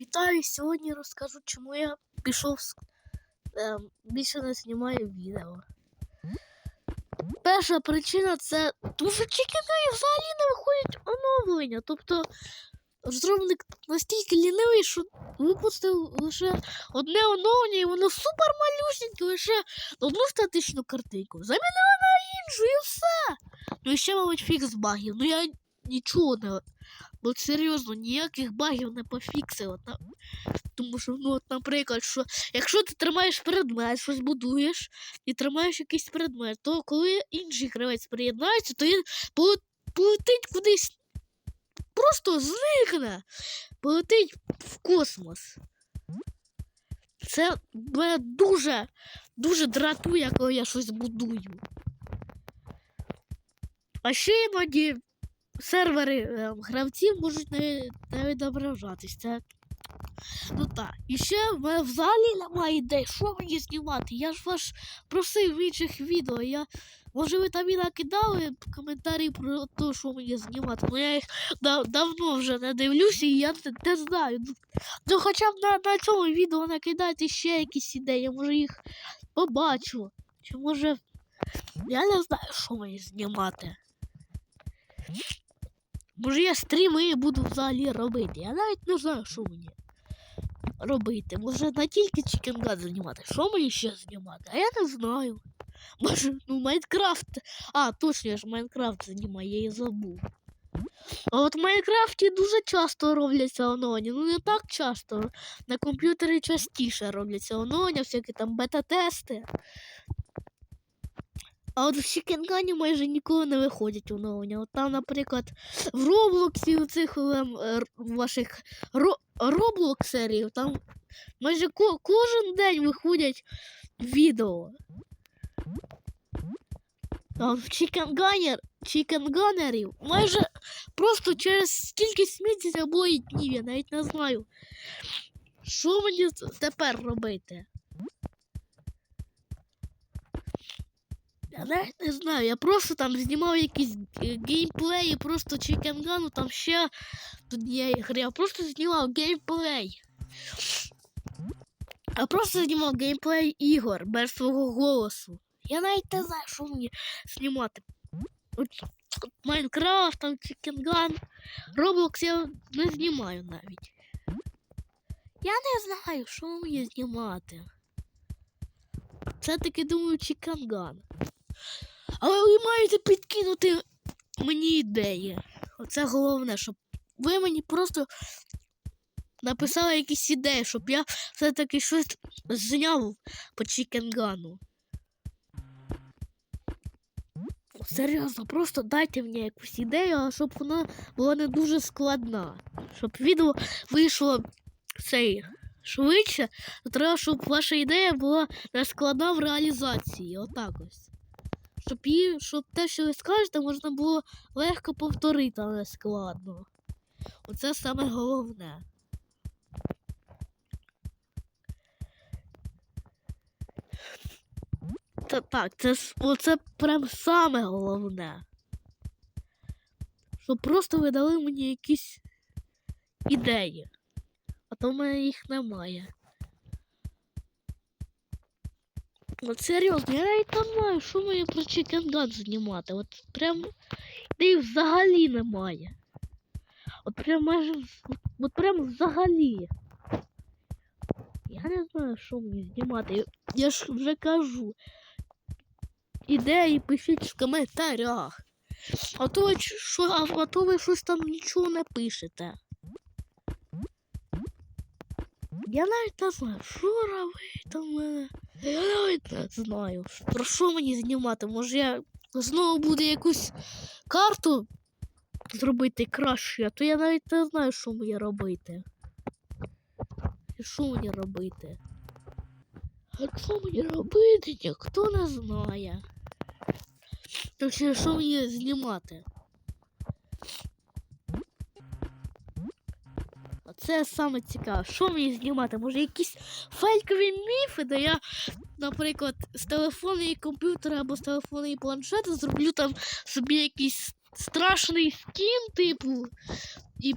Вітаю! Сьогодні розкажу, чому я пішов ем, більше не знімаю відео. Перша причина це тому що чекіною взагалі не виходять оновлення. Тобто розробник настільки лінивий, що випустив лише одне оновлення, і воно супер малюсеньке, лише одну статичну картинку. Замінили на іншу і все. Ну і ще, мабуть, фікс багів. Ну я нічого не. От серйозно, ніяких багів не пофіксив. На- Тому що, ну, от, наприклад, що якщо ти тримаєш предмет, щось будуєш і тримаєш якийсь предмет, то коли інший гравець приєднається, то він полетить кудись, просто зникне, полетить в космос. Це мене дуже, дуже дратує, коли я щось будую. А ще іноді сервери е, гравців можуть не, не відображатись. Це Ну так. І ще в мене взагалі немає ідей, що мені знімати. Я ж вас просив в інших відео. Я... Може ви там і накидали коментарі про те, що мені знімати. Ну я їх дав- давно вже не дивлюся і я не, не знаю. Ну, Ну хоча б на, на цьому відео накидайте ще якісь ідеї, я може їх побачу. Чи може. Я не знаю, що мені знімати. Може я стріми буду взагалі робити. Я навіть не знаю, що мені робити. Може не тільки чікенган знімати. Що мені ще знімати? А я не знаю. Може, ну Майнкрафт. А, точно я ж Майнкрафт знімаю, я і забув. А от в Майнкрафті дуже часто робляться оновлення. Ну не так часто. На комп'ютері частіше робляться оновлення, всякі там бета-тести. А от в Чікенгані майже ніколи не виходять оновлення. От там, наприклад, в Роблоксі у цих ем, ваших Роблоксерів, там майже ко- кожен день виходять відео. А в Чікенганер, Чікенганерів майже просто через кількість місяців або і днів, я навіть не знаю. Що мені тепер робити? Я навіть не знаю, я просто там знімав якісь е, геймплеї, просто Чікенгану, там ще тут є ігри, я просто знімав геймплей. Я просто знімав геймплей ігор без свого голосу. Я навіть не знаю, що мені знімати. Майнкрафт, там Чікенган, Роблокс я не знімаю навіть. Я не знаю, що мені знімати. Це таки думаю Чікенган. Але ви маєте підкинути мені ідеї. Оце головне, щоб ви мені просто написали якісь ідеї, щоб я все-таки щось зняв по Чікенгану. Серйозно, просто дайте мені якусь ідею, а щоб вона була не дуже складна. Щоб відео вийшло цей швидше, то треба, щоб ваша ідея була не складна в реалізації. Отак ось. Щоб її, щоб те, що ви скажете, можна було легко повторити, але складно. Оце саме головне. Та так, це оце прям саме головне. Щоб просто ви дали мені якісь ідеї. А то в мене їх немає. От серйозно, я навіть не знаю, що мені про Чікенган знімати. От прям ідей взагалі немає. От прям майже от прям взагалі. Я не знаю, що мені знімати. Я ж вже кажу. Ідеї пишіть в коментарях. А то, що, а то ви щось там нічого не пишете. Я навіть не знаю, що робити в мене. Я навіть не знаю, про що мені знімати. Може я знову буду якусь карту зробити краще, а то я навіть не знаю, що мені робити. І Що мені робити? А що мені робити, ніхто не знає. Точніше, що мені знімати? Це саме цікаве. Що мені знімати? Може якісь фейкові міфи, де я, наприклад, з телефону і комп'ютера або з телефону і планшета зроблю там собі якийсь страшний скін, типу, і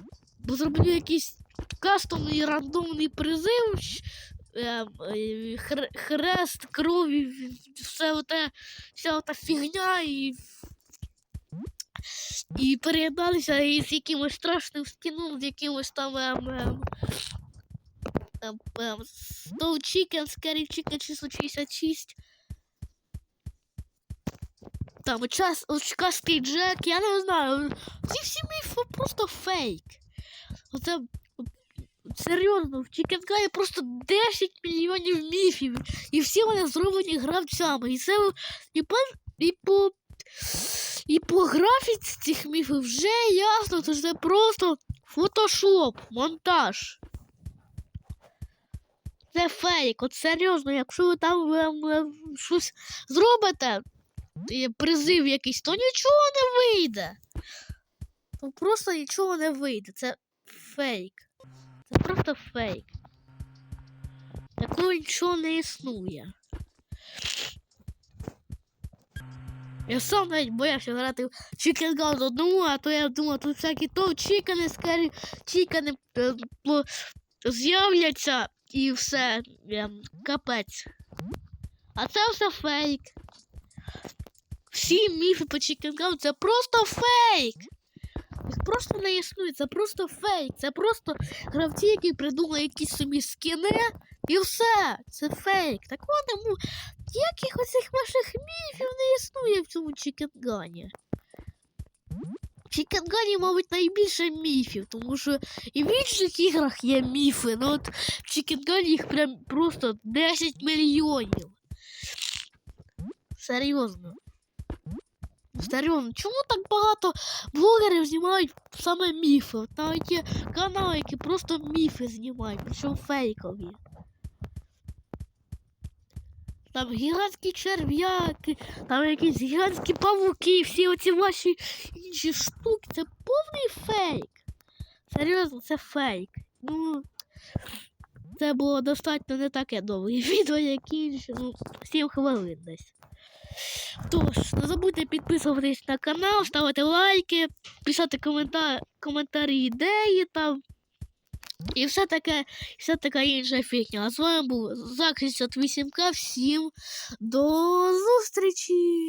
зроблю якийсь кастомний рандомний призив, ем, хр- хрест, крові, все оте, вся ота фігня і. І переєдналися із якимось страшним скіном, з якимось там ем, ем, ем, Snow Chicken, Scary Chicken 666. Там час, очкастий Джек, я не знаю. Ці всі міфи просто фейк. Оце серйозно, в Chicken Guy просто 10 мільйонів міфів. І всі вони зроблені гравцями. І це і по, і по, і по графіці цих міфів вже ясно, це просто фотошоп, монтаж. Це фейк, от серйозно, якщо ви там ем, ем, щось зробите, призив якийсь, то нічого не вийде. То просто нічого не вийде. Це фейк. Це просто фейк. Такого нічого не існує. Я сам навіть боявся грати в Chicken Gun одному, а то я думав, тут всякі то чікани, скарі, чікани е, по- з'являться і все. капець. А це все фейк. Всі міфи по Chicken Gun це просто фейк. Їх просто не існує, це просто фейк. Це просто гравці, які придумали якісь собі скіни, і все. Це фейк. Такого не Ніяких оцих ваших міфів не існує в цьому Чікенгані. В Чікенгані, мабуть, найбільше міфів, тому що і в інших іграх є міфи, ну от в Чікенгані їх прям просто 10 мільйонів. Серйозно. Серйозно, чому так багато блогерів знімають саме міфи? Навіть є канали, які просто міфи знімають, причому фейкові. Там гігантські черв'яки, там якісь гігантські павуки, всі оці ваші інші штуки. Це повний фейк. Серйозно, це фейк. Ну, це було достатньо не таке довге відео, як інші, ну, 7 хвилин десь. Тож, не забудьте підписуватись на канал, ставити лайки, писати коментар... коментарі ідеї там. І все таке, все така інша фігня. А з вами був Зак 68К. Всім до зустрічі!